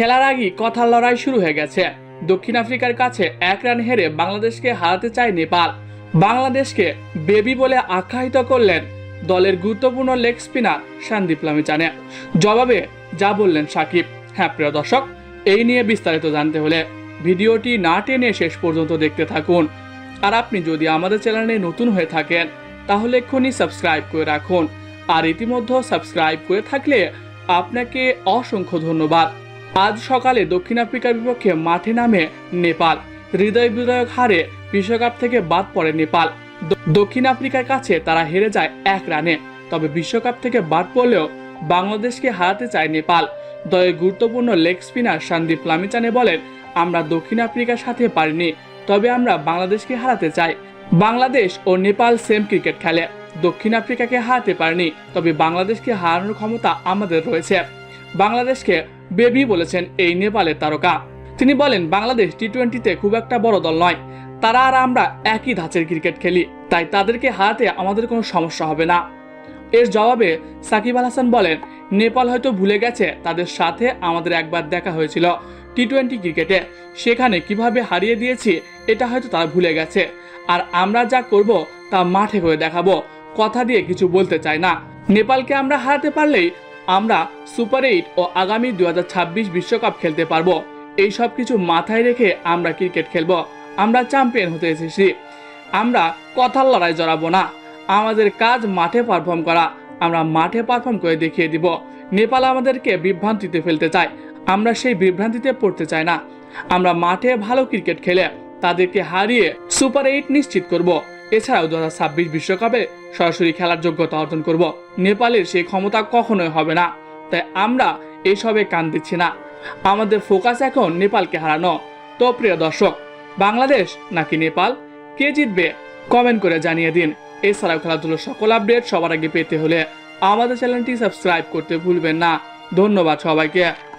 খেলার আগেই কথার লড়াই শুরু হয়ে গেছে। দক্ষিণ আফ্রিকার কাছে এক রান হেরে বাংলাদেশকে হারাতে চায় নেপাল। বাংলাদেশকে বেবি বলে আখ্যায়িত করলেন দলের গুরুত্বপূর্ণ লেগ স্পিনার সন্দীপ লামিচানে। জবাবে যা বললেন সাকিব। হ্যাঁ প্রিয় দর্শক, এই নিয়ে বিস্তারিত জানতে হলে ভিডিওটি না টেনে শেষ পর্যন্ত দেখতে থাকুন। আর আপনি যদি আমাদের চ্যানেলে নতুন হয়ে থাকেন, তাহলে এক্ষুনি সাবস্ক্রাইব করে রাখুন। আর ইতিমধ্যে সাবস্ক্রাইব করে থাকলে আপনাকে অসংখ্য ধন্যবাদ। আজ সকালে দক্ষিণ আফ্রিকার বিপক্ষে মাঠে নামে নেপাল। হৃদয় বিদায়ক হারে বিশ্বকাপ থেকে বাদ পড়ে নেপাল। দক্ষিণ আফ্রিকার কাছে তারা হেরে যায় এক রানে। তবে বিশ্বকাপ থেকে বাদ পড়লেও বাংলাদেশকে হারাতে চায় নেপাল। দলের গুরুত্বপূর্ণ লেগ স্পিনার সন্দীপ লামিচানে বলেন, আমরা দক্ষিণ আফ্রিকার সাথে পারিনি, তবে আমরা বাংলাদেশকে হারাতে চাই। বাংলাদেশ ও নেপাল সেম ক্রিকেট খেলে। দক্ষিণ আফ্রিকাকে হারাতে পারেনি, তবে বাংলাদেশকে হারানোর ক্ষমতা আমাদের রয়েছে। বাংলাদেশকে বেবি বলেছেন এই নেপালের তারকা। তিনি বলেন, বাংলাদেশ টি টোয়েন্টিতে খুব একটা বড় দল নয়। তারা আর আমরা একই ধাঁচের ক্রিকেট খেলি, তাই তাদেরকে হারাতে আমাদের কোনো সমস্যা হবে না। এর জবাবে সাকিব আল হাসান বলেন, নেপাল হয়তো ভুলে গেছে, তাদের সাথে আমাদের একবার দেখা হয়েছিল টি টোয়েন্টি ক্রিকেটে। সেখানে কীভাবে হারিয়ে দিয়েছি, এটা হয়তো তারা ভুলে গেছে। আর আমরা যা করব, তা মাঠে করে দেখাবো, কথা দিয়ে কিছু বলতে চাই না। নেপালকে আমরা হারাতে পারলেই আমরা সুপার এইট ও আগামী দু বিশ্বকাপ খেলতে পারব। এই সব কিছু মাথায় রেখে আমরা ক্রিকেট খেলব। আমরা চ্যাম্পিয়ন হতে এসেছি। আমরা কথার লড়াই জড়াবো না। আমাদের কাজ মাঠে পারফর্ম করা। আমরা মাঠে পারফর্ম করে দেখিয়ে দিব। নেপাল আমাদেরকে বিভ্রান্তিতে ফেলতে চায়। আমরা সেই বিভ্রান্তিতে পড়তে চাই না। আমরা মাঠে ভালো ক্রিকেট খেলে তাদেরকে হারিয়ে সুপার এইট নিশ্চিত করব। এছাড়াও দু হাজার বিশ্বকাপে সরাসরি খেলার যোগ্যতা অর্জন করব। নেপালের সেই ক্ষমতা কখনোই হবে না। তাই আমরা এসবে কান দিচ্ছি না। আমাদের ফোকাস এখন নেপালকে হারানো। তো প্রিয় দর্শক, বাংলাদেশ নাকি নেপাল? কে জিতবে? কমেন্ট করে জানিয়ে দিন। এছাড়াও খেলাধুলোর সকল আপডেট সবার আগে পেতে হলে আমাদের চ্যানেলটি সাবস্ক্রাইব করতে ভুলবেন না। ধন্যবাদ সবাইকে।